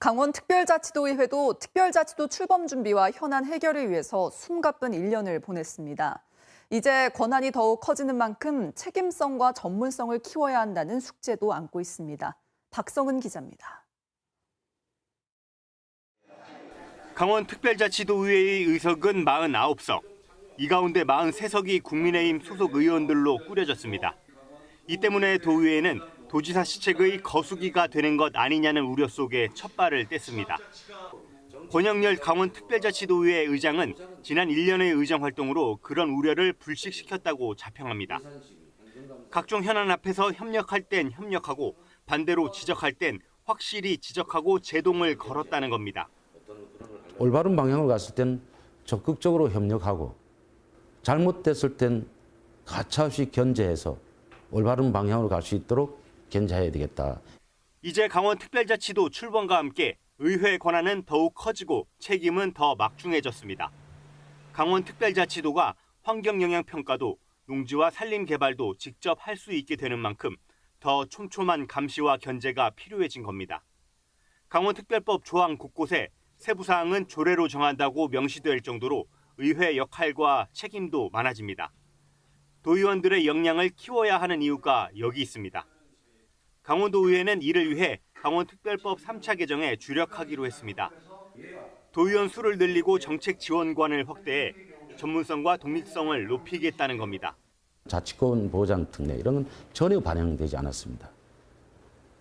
강원특별자치도의회도 특별자치도 출범 준비와 현안 해결을 위해서 숨가쁜 1년을 보냈습니다. 이제 권한이 더욱 커지는 만큼 책임성과 전문성을 키워야 한다는 숙제도 안고 있습니다. 박성은 기자입니다. 강원특별자치도의회의 의석은 49석. 이 가운데 43석이 국민의힘 소속 의원들로 꾸려졌습니다. 이 때문에 도의회는 도지사 시책의 거수기가 되는 것 아니냐는 우려 속에 첫 발을 뗐습니다. 권영열 강원특별자치도의회 의장은 지난 1년의 의정 활동으로 그런 우려를 불식시켰다고 자평합니다. 각종 현안 앞에서 협력할 땐 협력하고 반대로 지적할 땐 확실히 지적하고 제동을 걸었다는 겁니다. 올바른 방향으로 갔을 땐 적극적으로 협력하고 잘못됐을 땐 가차없이 견제해서 올바른 방향으로 갈 수 있도록 견제해야 되겠다. 이제 강원특별자치도 출범과 함께 의회 권한은 더욱 커지고 책임은 더 막중해졌습니다. 강원특별자치도가 환경영향평가도 농지와 산림개발도 직접 할 수 있게 되는 만큼 더 촘촘한 감시와 견제가 필요해진 겁니다. 강원특별법 조항 곳곳에 세부 사항은 조례로 정한다고 명시될 정도로 의회 역할과 책임도 많아집니다. 도의원들의 역량을 키워야 하는 이유가 여기 있습니다. 강원도의회는 이를 위해 강원특별법 3차 개정에 주력하기로 했습니다. 도의원 수를 늘리고 정책 지원관을 확대해 전문성과 독립성을 높이겠다는 겁니다. 자치권 보장 특례 이런 건 전혀 반영되지 않았습니다.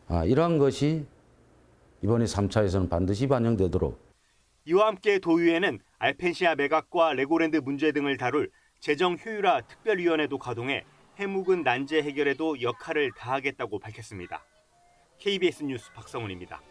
아, 이러한 것이 이번에 3차에서는 반드시 반영되도록 이와 함께 도의회는 알펜시아 매각과 레고랜드 문제 등을 다룰 재정 효율화 특별위원회도 가동해 해묵은 난제 해결에도 역할을 다하겠다고 밝혔습니다. KBS 뉴스 박성훈입니다.